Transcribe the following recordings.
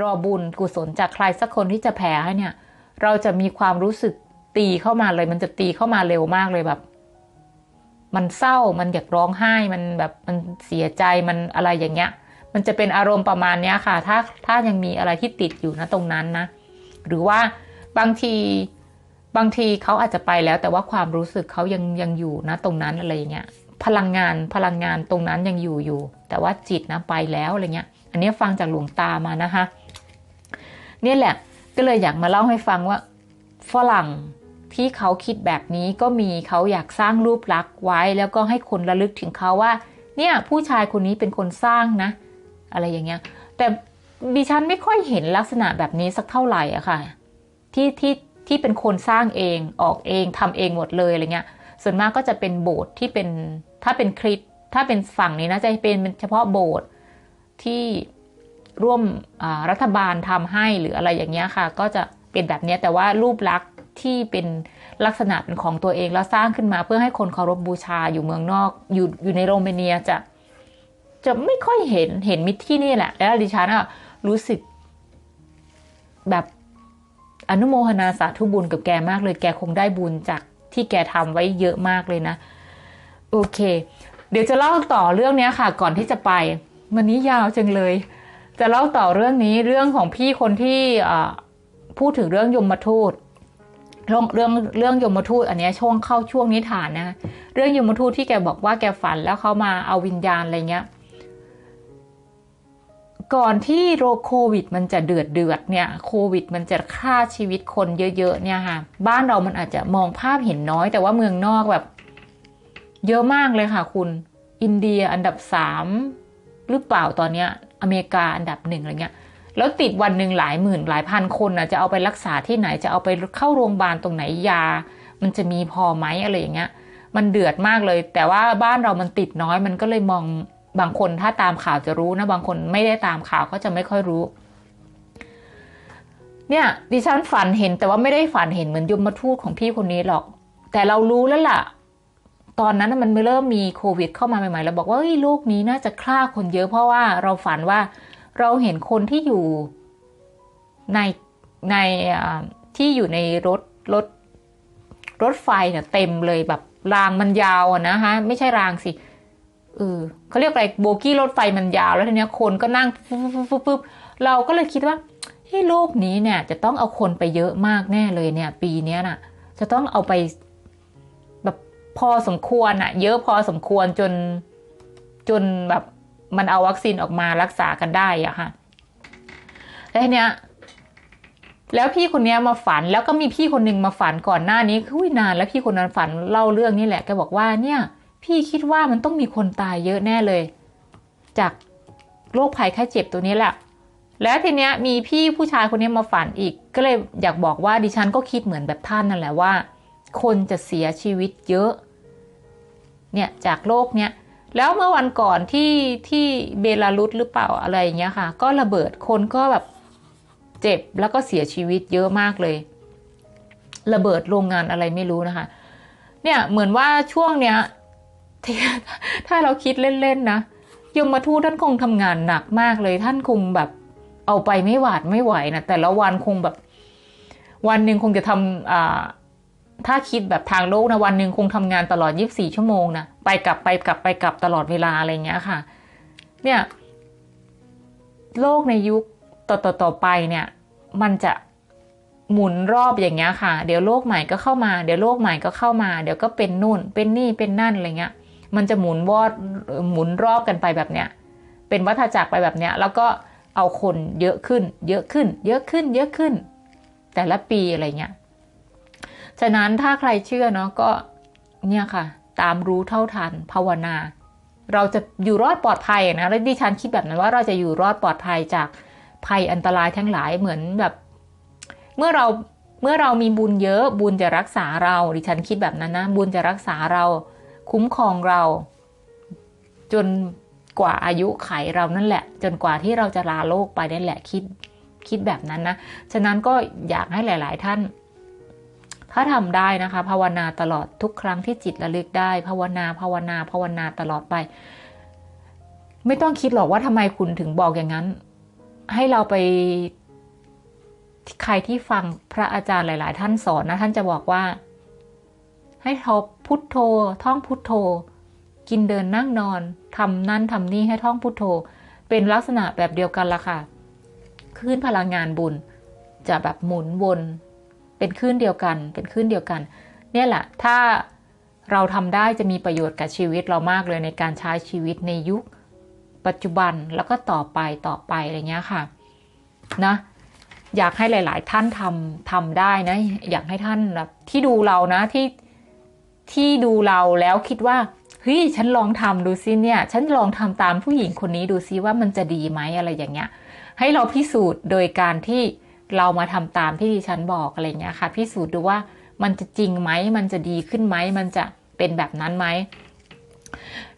รอบุญกุศลจากใครสักคนที่จะแผ่ให้เนี่ย เราจะมีความรู้สึกตีเข้ามาเลย มันจะตีเข้ามาเร็วมากเลยแบบ มันเศร้ามันอยากร้องไห้มันแบบมันเสียใจมันอะไรอย่างเงี้ย มันจะเป็นอารมณ์ประมาณเนี้ยค่ะ ถ้าถ้ายังมีอะไรที่ติดอยู่นะตรงนั้นนะ หรือว่าบางทีบางทีเขาอาจจะไปแล้ว แต่ว่าความรู้สึกเขายังยังอยู่นะตรงนั้นอะไรอย่างเงี้ยพลังงานพลังงานตรงนั้นยังอยู่อยู่ แต่ว่าจิตนะไปแล้วอะไรเงี้ย อันนี้ฟังจากหลวงตามานะคะ เนี่ยแหละก็เลยอยากมาเล่าให้ฟังว่าฝรั่งที่เขาคิดแบบนี้ก็มีเขาอยากสร้างรูปลักษณ์ไว้ แล้วก็ให้คนระลึกถึงเขาว่า เนี่ยผู้ชายคนนี้เป็นคนสร้างนะ อะไรอย่างเงี้ย แต่ดิฉันไม่ค่อยเห็นลักษณะแบบนี้สักเท่าไหร่อะค่ะ ที่ที่ที่เป็นคนสร้างเองออกเองทำเองหมดเลยอะไรเงี้ย ส่วนมากก็จะเป็นโบสถ์ที่เป็นถ้าเป็นคริสถ้าเป็นฝั่งนี้นะจะเป็นเฉพาะโบสถ์ที่ ร่วมรัฐบาลทำให้หรืออะไรอย่างเงี้ยค่ะ ก็จะเป็นแบบนี้แต่ว่ารูปลักษณ์ที่เป็นลักษณะเป็นของตัวเองแล้วสร้างขึ้นมาเพื่อให้คนเคารพบบูชาอยู่เมืองนอกอยู่อยู่ในโรมาเนียจะจะไม่ค่อยเห็นเห็นมิตรที่นี่แหละ แล้วดิฉันอะรู้สึกแบบอนุโมทนาสาธุบุญกับแกมากเลยแกคงได้บุญจากที่แกทำไว้เยอะมากเลยนะ โอเค เดี๋ยวจะเล่าต่อเรื่องนี้ค่ะ ก่อนที่จะไป วันนี้ยาวจังเลย จะเล่าต่อเรื่องนี้เรื่องของพี่คนที่พูดถึงเรื่องยมทูตเรื่องเรื่องเรื่องยมทูตอันนี้ช่วงเข้าช่วงนิทานนะเรื่องยมทูตที่แกบอกว่าแกฝันแล้วเขามาเอาวิญญาณอะไรเงี้ยก่อนที่โรคโควิด มันจะเดือดเดือดเนี่ยโควิด มันจะฆ่าชีวิตคนเยอะๆเนี่ยค่ะ บ้านเรามันอาจจะมองภาพเห็นน้อย แต่ว่าเมืองนอกแบบ เยอะมากเลยค่ะคุณ อินเดียอันดับสามหรือเปล่าตอนเนี้ยอเมริกาอันดับหนึ่งอะไรเงี้ยแล้วติดวันหนึ่งหลายหมื่นหลายพันคนนะจะเอาไปรักษาที่ไหนจะเอาไปเข้าโรงพยาบาลตรงไหนยา มันจะมีพอไหมอะไรอย่างเงี้ย มันเดือดมากเลย แต่ว่าบ้านเรามันติดน้อยมันก็เลยมองบางคนถ้าตามข่าวจะรู้นะบางคนไม่ได้ตามข่าวก็จะไม่ค่อยรู้ เนี่ยดิฉันฝันเห็นแต่ว่าไม่ได้ฝันเห็นเหมือนยมทูตของพี่คนนี้หรอก แต่เรารู้แล้วล่ะ ตอนนั้นมันไม่เริ่มมีโควิด เข้ามาใหม่ๆเราบอกว่าโลกนี้น่าจะฆ่าคนเยอะ เพราะว่าเราฝันว่าเราเห็นคนที่อยู่ในในที่อยู่ในรถรถรถไฟเนี่ยเต็มเลยแบบรางมันยาวอะนะคะไม่ใช่รางสิเออเขาเรียกอะไรโบกี้รถไฟมันยาว แล้วทีเนี้ยคนก็นั่งปุ๊บปุ๊บเราก็เลยคิดว่าเฮ้ยโลกนี้เนี่ย จะต้องเอาคนไปเยอะมากแน่เลยเนี่ย ปีนี้น่ะ จะต้องเอาไป พอสมควรอะเยอะพอสมควรจนจนแบบมันเอาวัคซีนออกมารักษากันได้อะค่ะแล้วเนี้ยแล้วพี่คนนี้มาฝันแล้วก็มีพี่คนหนึ่งมาฝันก่อนหน้านี้คือนาน แล้วพี่คนนั้นฝันเล่าเรื่องนี้แหละแกบอกว่าเนี่ย พี่คิดว่ามันต้องมีคนตายเยอะแน่เลย จากโรคภัยไข้เจ็บตัวนี้แหละ แล้วทีเนี้ยมีพี่ผู้ชายคนนี้มาฝันอีก ก็เลยอยากบอกว่าดิฉันก็คิดเหมือนแบบท่านนั่นแหละว่า คนจะเสียชีวิตเยอะ เนี่ยจากโรคเนี้ยแล้วเมื่อวันก่อนที่ที่เบลารุสหรือเปล่าอะไรอย่างเงี้ยค่ะ ก็ระเบิดคนก็แบบเจ็บแล้วก็เสียชีวิตเยอะมากเลย ระเบิดโรงงานอะไรไม่รู้นะคะ เนี่ยเหมือนว่าช่วงเนี้ยถ้าเราคิดเล่นๆนะยมมาทูตท่านคงทำงานหนักมากเลย ท่านคงแบบเอาไปไม่หวาดไม่ไหวนะแต่ละวันคงแบบ วันหนึ่งคงจะทำอ่า ถ้าคิดแบบทางโลกนะวันหนึ่งคงทำงานตลอด 24 ชั่วโมงนะไปกลับไปกลับไปกลับตลอดเวลาอะไรเงี้ยค่ะ เนี่ยโลกในยุคต่อต่อต่อไปเนี่ย มันจะหมุนรอบอย่างเงี้ยค่ะ เดี๋ยวโลกใหม่ก็เข้ามา เดี๋ยวโลกใหม่ก็เข้ามา เดี๋ยวก็เป็นนู่น เป็นนี่เป็นนั่นอะไรเงี้ย มันจะหมุนวอดหมุนรอบกันไปแบบเนี้ย เป็นวัฏจักรไปแบบเนี้ย แล้วก็เอาคนเยอะขึ้น เยอะขึ้น เยอะขึ้น เยอะขึ้นแต่ละปีอะไรเงี้ย ฉะนั้นถ้าใครเชื่อเนาะก็เนี่ยค่ะ ตามรู้เท่าทันภาวนา เราจะอยู่รอดปลอดภัยนะและดิฉันคิดแบบนั้นว่าเราจะอยู่รอดปลอดภัยจากภัยอันตรายทั้งหลายเหมือนแบบ เมื่อเราเมื่อเรามีบุญเยอะบุญจะรักษาเราดิฉันคิดแบบนั้นนะ บุญจะรักษาเรา คุ้มครองเรา จนกว่าอายุไขเรานั่นแหละ จนกว่าที่เราจะลาโลกไปนั่นแหละคิดคิดแบบนั้นนะ ฉะนั้นก็อยากให้หลาย ๆ ท่าน ถ้าทำได้นะคะ ภาวนาตลอดทุกครั้งที่จิตระลึกได้ ภาวนาภาวนาภาวนาตลอดไป ไม่ต้องคิดหรอกว่าทำไมคุณถึงบอกอย่างนั้น ให้เราไปใครที่ฟังพระอาจารย์หลาย ๆ ท่านสอนนะท่านจะบอกว่า ให้ทบพุทโธ ท่องพุทโธ กินเดินนั่งนอนทำนั่นทำนี่ให้ท่องพุทโธ เป็นลักษณะแบบเดียวกันละค่ะคลื่นพลังงานบุญจะแบบหมุนวน เป็นคลื่นเดียวกัน เป็นคลื่นเดียวกัน เนี่ยแหละ ถ้าเราทำได้จะมีประโยชน์กับชีวิตเรามากเลยในการใช้ชีวิตในยุคปัจจุบันแล้วก็ต่อไปต่อไปอะไรเงี้ยค่ะนะอยากให้หลาย ๆ ท่านทำทำได้นะ อยากให้ท่านแบบที่ดูเรานะที่ที่ดูเราแล้วคิดว่าเฮ้ยฉันลองทำดูซิเนี่ย ฉันลองทำตามผู้หญิงคนนี้ดูซิว่ามันจะดีไหมอะไรอย่างเงี้ย ให้เราพิสูจน์โดยการที่ เรามาทำตามที่ดิฉันบอกอะไรเงี้ยค่ะพิสูจน์ดูว่ามันจะจริงไหมมันจะดีขึ้นไหมมันจะเป็นแบบนั้นไหม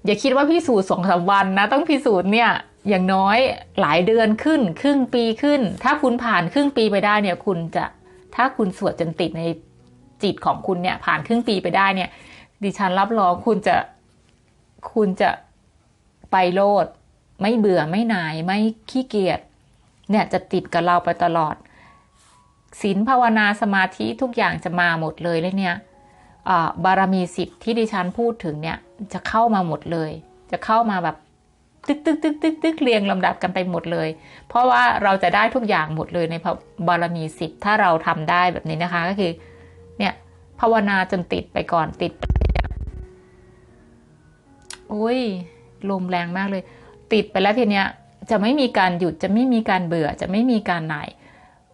อย่าคิดว่าพิสูจน์สองสาวันนะ ต้องพิสูจน์เนี่ยอย่างน้อยหลายเดือนขึ้น ครึ่งปีขึ้น ถ้าคุณผ่านครึ่งปีไปได้เนี่ย คุณจะถ้าคุณสวดจนติดในจิตของคุณเนี่ย ผ่านครึ่งปีไปได้เนี่ย ดิฉันรับรองคุณจะคุณจะไปโลด ไม่เบื่อไม่นายไม่ขี้เกียจเนี่ยจะติดกับเราไปตลอด ศีลภาวนาสมาธิทุกอย่างจะมาหมดเลยเลยเนี่ยบารมีสิบที่ดิฉันพูดถึงเนี่ยจะเข้ามาหมดเลย จะเข้ามาแบบตึกตึกตึกตึกตึกเรียงลำดับกันไปหมดเลย เพราะว่าเราจะได้ทุกอย่างหมดเลยในบารมีสิบถ้าเราทำได้แบบนี้นะคะก็คือเนี่ยภาวนาจนติดไปก่อนติดโอ้ยลมแรงมากเลย ติดไปแล้วทีเนี้ยจะไม่มีการหยุดจะไม่มีการเบื่อจะไม่มีการไหน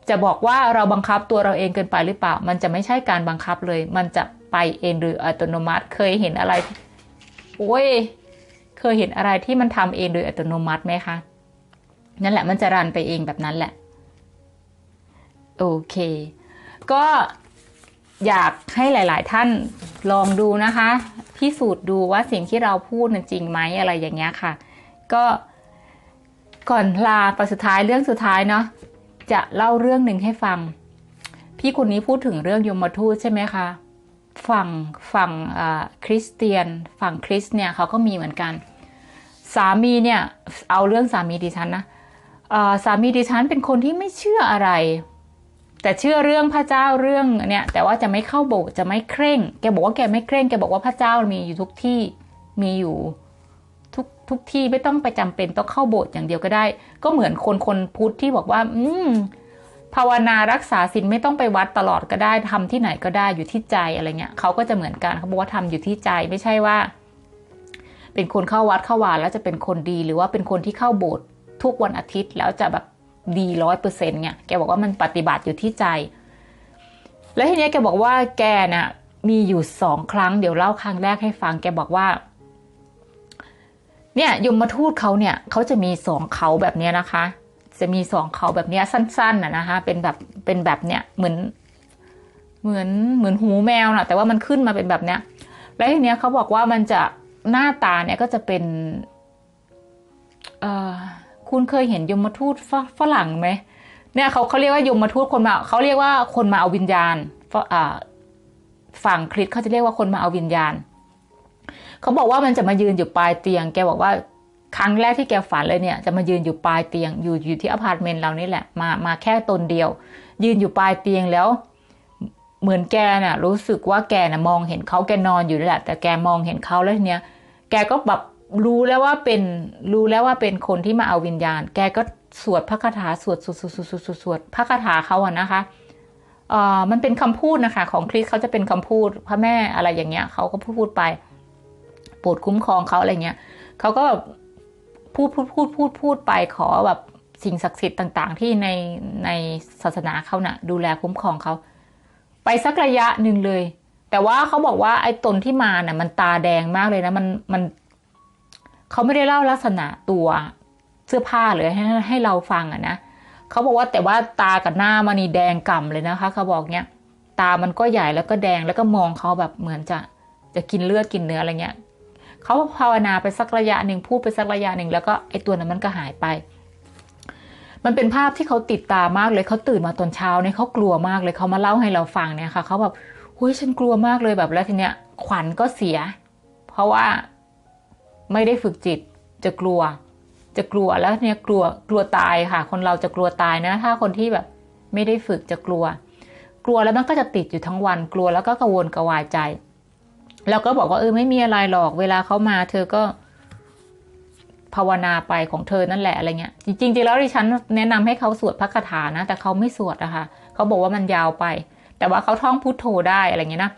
จะบอกว่าเราบังคับตัวเราเองเกินไปหรือเปล่า มันจะไม่ใช่การบังคับเลย มันจะไปเองหรืออัตโนมัติ เคยเห็นอะไร โอ้ย เคยเห็นอะไรที่มันทำเองโดยอัตโนมัติไหมคะ นั่นแหละมันจะรันไปเองแบบนั้นแหละ โอเค ก็อยากให้หลาย ๆ ท่านลองดูนะคะ พิสูจน์ดูว่าสิ่งที่เราพูดนั้นจริงไหมอะไรอย่างเงี้ยค่ะ ก็ก่อนลาประสุดท้ายเรื่องสุดท้ายเนาะ จะเล่าเรื่องหนึ่งให้ฟัง พี่คนนี้พูดถึงเรื่องยมทูตใช่ไหมคะ ฝั่งฝั่งคริสเตียน ฝั่งคริสเนี่ยเขาก็มีเหมือนกัน สามีเนี่ยเอาเรื่องสามีดิฉันนะสามีดิฉันเป็นคนที่ไม่เชื่ออะไร แต่เชื่อเรื่องพระเจ้าเรื่องเนี่ยแต่ว่าจะไม่เข้าโบสถ์จะไม่เคร่ง แกบอกว่าแกไม่เคร่งแกบอกว่าพระเจ้ามีอยู่ทุกที่มีอยู่ ทุกทุกที่ไม่ต้องไปจำเป็นต้องเข้าโบสถ์อย่างเดียวก็ได้ ก็เหมือนคนคนพุทธที่บอกว่า อืมภาวนารักษาศีลไม่ต้องไปวัดตลอดก็ได้ทำที่ไหนก็ได้อยู่ที่ใจอะไรเงี้ยเขาก็จะเหมือนกันเขาบอกว่าทำอยู่ที่ใจไม่ใช่ว่า เป็นคนเข้าวัดเข้าวานแล้วจะเป็นคนดีหรือว่าเป็นคนที่เข้าโบสถ์ทุกวันอาทิตย์แล้วจะแบบดีร้อยเปอร์เซ็นต์เนี่ยแกบอกว่ามันปฏิบัติอยู่ที่ใจ แล้วทีเนี้ยแกบอกว่าแกน่ะมีอยู่สองครั้งเดี๋ยวเล่าครั้งแรกให้ฟังแกบอกว่า เนี่ยยมมาทูตเขาเนี่ยเขาจะมีสองเขาแบบนี้นะคะ จะมีสองเขาแบบนี้สั้นๆนะนะคะเป็นแบบเป็นแบบเนี้ยเหมือนเหมือนเหมือนหูแมวนะแต่ว่ามันขึ้นมาเป็นแบบเนี้ยแล้วทีเนี้ยเขาบอกว่ามันจะหน้าตาเนี่ยก็จะเป็นเอ่อคุณเคยเห็นยมทูตฝรั่งไหมเนี่ยเขาเขาเรียกว่ายมทูตคนมาเขาเรียกว่าคนมาเอาวิญญาณฝั่งคริสเขาจะเรียกว่าคนมาเอาวิญญาณ เขาบอกว่ามันจะมายืนอยู่ปลายเตียง แกบอกว่าครั้งแรกที่แกฝันเลยเนี่ย จะมายืนอยู่ปลายเตียง อยู่อยู่ที่อพาร์ตเมนต์เรานี่แหละ มามาแค่ตนเดียว ยืนอยู่ปลายเตียงแล้ว เหมือนแกน่ะ รู้สึกว่าแกน่ะมองเห็นเขาแกนอนอยู่นี่แหละ แต่แกมองเห็นเขาแล้วเนี้ยแกก็แบบรู้แล้วว่าเป็นรู้แล้วว่าเป็นคนที่มาเอาวิญญาณ แกก็สวดพระคาถาสวดสวดสวดสวดสวดสวดพระคาถาเขาอะนะคะเอ่อมันเป็นคำพูดนะคะ ของคริสเขาจะเป็นคำพูดพระแม่อะไรอย่างเงี้ยเขาก็พูดไป โปรดคุ้มครองเขาอะไรเงี้ยเขาก็แบบพูดพูดพูดพูดพูดไปขอแบบสิ่งศักดิ์สิทธิ์ต่าง ๆ ที่ในในศาสนาเขานะ่ะ ดูแลคุ้มครองเขาไปสักระยะหนึ่งเลย แต่ว่าเขาบอกว่าไอ้ตนที่มาน่ะ มันตาแดงมากเลยนะ มันมันเขาไม่ได้เล่าลักษณะตัวเสื้อผ้าเลยให้ให้เราฟังอะนะเขาบอกว่าแต่ว่าตากับหน้ามันนี่แดงก่ำเลยนะคะเขาบอกเนี้ยตามันก็ใหญ่แล้วก็แดงแล้วก็มองเขาแบบเหมือนจะจะกินเลือดกินเนื้ออะไรเงี้ย เขาภาวนาไปสักระยะหนึ่งพูดไปสักระยะหนึ่งแล้วก็ไอตัวนั้นมันก็หายไป มันเป็นภาพที่เขาติดตามากเลยเขาตื่นมาตอนเช้าเนี่ยเขากลัวมากเลยเขามาเล่าให้เราฟังเนี่ยค่ะเขาแบบเฮ้ยฉันกลัวมากเลยแบบแล้วทีเนี้ยขวัญก็เสีย เพราะว่าไม่ได้ฝึกจิตจะกลัว จะกลัวแล้วเนี่ยกลัวกลัวตายค่ะ คนเราจะกลัวตายนะ ถ้าคนที่แบบไม่ได้ฝึกจะกลัว กลัวแล้วมันก็จะติดอยู่ทั้งวันกลัวแล้วก็กังวลกระวายใจ แล้วก็บอกว่าเออไม่มีอะไรหรอก เวลาเขามา เธอก็ภาวนาไปของเธอนั่นแหละอะไรเงี้ย จริงๆแล้วดิฉันแนะนำให้เขาสวดพระคาถานะ แต่เขาไม่สวดอะค่ะเขาบอกว่ามันยาวไป แต่ว่าเขาท่องพุทโธได้อะไรเงี้ยนะ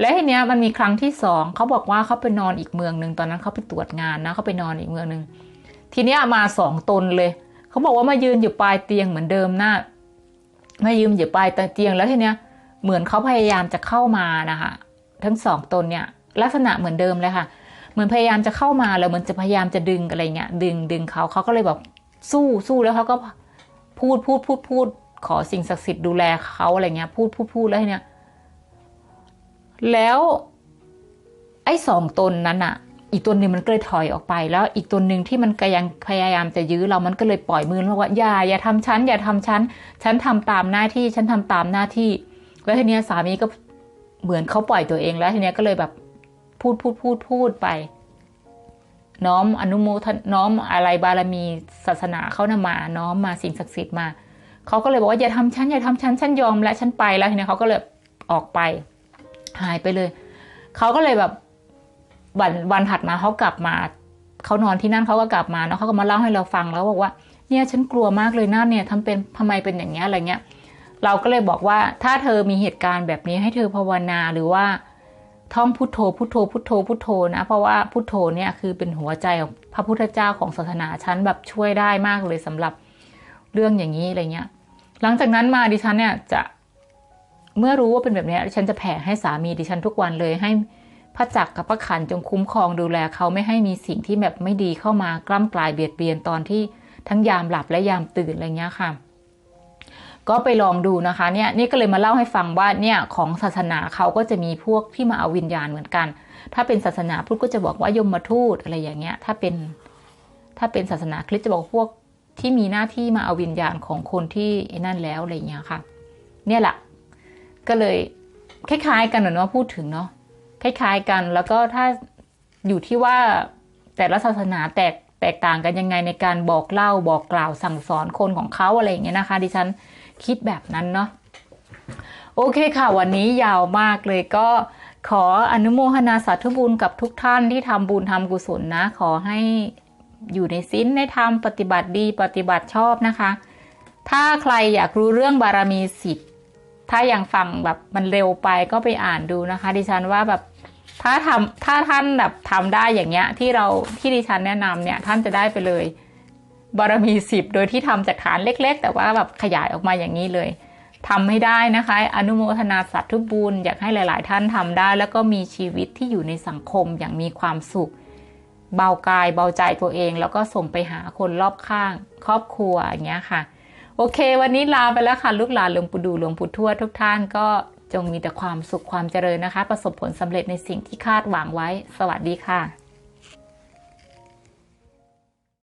และทีเนี้ยมันมีครั้งที่สองเขาบอกว่าเขาไปนอนอีกเมืองหนึ่งตอนนั้นเขาไปตรวจงานนะเขาไปนอนอีกเมืองหนึ่งทีเนี้ยมาสองตนเลยเขาบอกว่ามายืนอยู่ปลายเตียงเหมือนเดิมนะมายืนอยู่ปลายเตียงแล้วทีเนี้ยเหมือนเขาพยายามจะเข้ามานะคะ ทั้งสองตนเนี่ยลักษณะเหมือนเดิมเลยค่ะ เหมือนพยายามจะเข้ามาแล้วเหมือนจะพยายามจะดึงอะไรเงี้ยดึงดึงเขาเขาก็เลยแบบสู้สู้แล้วเขาก็พูดพูดพูดพูดขอสิ่งศักดิ์สิทธิ์ดูแลเขาอะไรเงี้ย พูดพูดพูดแล้วเนี้ยแล้วไอ้สองตนนั้นอะอีกตัวหนึ่งมันก็เลยถอยออกไป แล้วอีกตัวหนึ่งที่มันก็ยังพยายามจะยื้อเรามันก็เลยปล่อยมือแล้วว่าอย่าอย่าทำฉันอย่าทำฉันฉันทำตามหน้าที่ฉันทำตามหน้าที่ แล้วทีเนี้ยสามีก็ เหมือนเขาปล่อยตัวเองแล้วทีเนี้ยก็เลยแบบพูดพูดพูดพูดไป น้อมอนุโมทน้อมอะไรบารมีศาสนาเขานามา น้อมมาสิ่งศักดิ์สิทธิ์มาเขาก็เลยบอกว่าอย่าทำฉันอย่าทำฉันฉันยอมและฉันไปแล้วทีเนี้ยเขาก็เลยออกไป หายไปเลยเขาก็เลยแบบวันวันถัดมาเขากลับมาเขานอนที่นั่นเขาก็กลับมาเนาะเขาก็มาเล่าให้เราฟังแล้วบอกว่าเนี่ยฉันกลัวมากเลยนะเนี่ยทำเป็นทำไมเป็นอย่างเงี้ยอะไรเงี้ย เราก็เลยบอกว่าถ้าเธอมีเหตุการณ์แบบนี้ให้เธอภาวนาหรือว่าท่องพุทโธพุทโธพุทโธพุทโธนะ เพราะว่าพุทโธเนี่ยคือเป็นหัวใจของพระพุทธเจ้าของศาสนาฉันแบบช่วยได้มากเลยสำหรับเรื่องอย่างนี้อะไรเงี้ย หลังจากนั้นมาดิฉันเนี่ยจะเมื่อรู้ว่าเป็นแบบนี้ดิฉันจะแผ่ให้สามีดิฉันทุกวันเลยให้พระจักรกับพระขันจงคุ้มครองดูแลเขาไม่ให้มีสิ่งที่แบบไม่ดีเข้ามากล้ำกลายเบียดเบียนตอนที่ทั้งยามหลับและยามตื่นอะไรเงี้ยค่ะ ก็ไปลองดูนะคะเนี่ยนี่ก็เลยมาเล่าให้ฟังว่าเนี่ยของศาสนาเขาก็จะมีพวกที่มาเอาวิญญาณเหมือนกัน ถ้าเป็นศาสนาพุทธก็จะบอกว่ายมมทูตอะไรอย่างเงี้ย ถ้าเป็นถ้าเป็นศาสนาคริสต์จะบอกพวกที่มีหน้าที่มาเอาวิญญาณของคนที่นั่นแล้วอะไรเงี้ยค่ะ เนี่ยแหละก็เลยคล้ายๆ กันเหมือนว่าพูดถึงเนาะคล้ายๆกันแล้วก็ถ้าอยู่ที่ว่าแต่ละศาสนาแตกแตกต่างกันยังไงในการบอกเล่าบอกกล่าวสั่งสอนคนของเขาอะไรอย่างเงี้ยนะคะ ดิฉัน คิดแบบนั้นเนาะโอเคค่ะวันนี้ยาวมากเลยก็ขออนุโมทนาสาธุบุญกับทุกท่านที่ทำบุญทำกุศลนะ ขอให้อยู่ในศีลในธรรมปฏิบัติดีปฏิบัติชอบนะคะ ถ้าใครอยากรู้เรื่องบารมีสิบถ้ายังฟังแบบมันเร็วไปก็ไปอ่านดูนะคะ ดิฉันว่าแบบถ้าทำถ้าท่านแบบทำได้อย่างเงี้ยที่เราที่ดิฉันแนะนำเนี่ยท่านจะได้ไปเลย บารมีสิบโดยที่ทำจากฐานเล็ก ๆ แต่ว่าแบบขยายออกมาอย่างนี้เลยทำให้ได้นะคะ อนุโมทนาสัตว์ทุกบุญอยากให้หลาย ๆ ท่านทำได้ แล้วก็มีชีวิตที่อยู่ในสังคมอย่างมีความสุข เบากายเบาใจตัวเอง แล้วก็ส่งไปหาคนรอบข้าง ครอบครัวอย่างเงี้ยค่ะ โอเค วันนี้ลาไปแล้วค่ะ ลูกหลานหลวงปู่ดูหลวงปู่ทวดทุกท่านก็จงมีแต่ความสุขความเจริญนะคะ ประสบผลสำเร็จในสิ่งที่คาดหวังไว้ สวัสดีค่ะ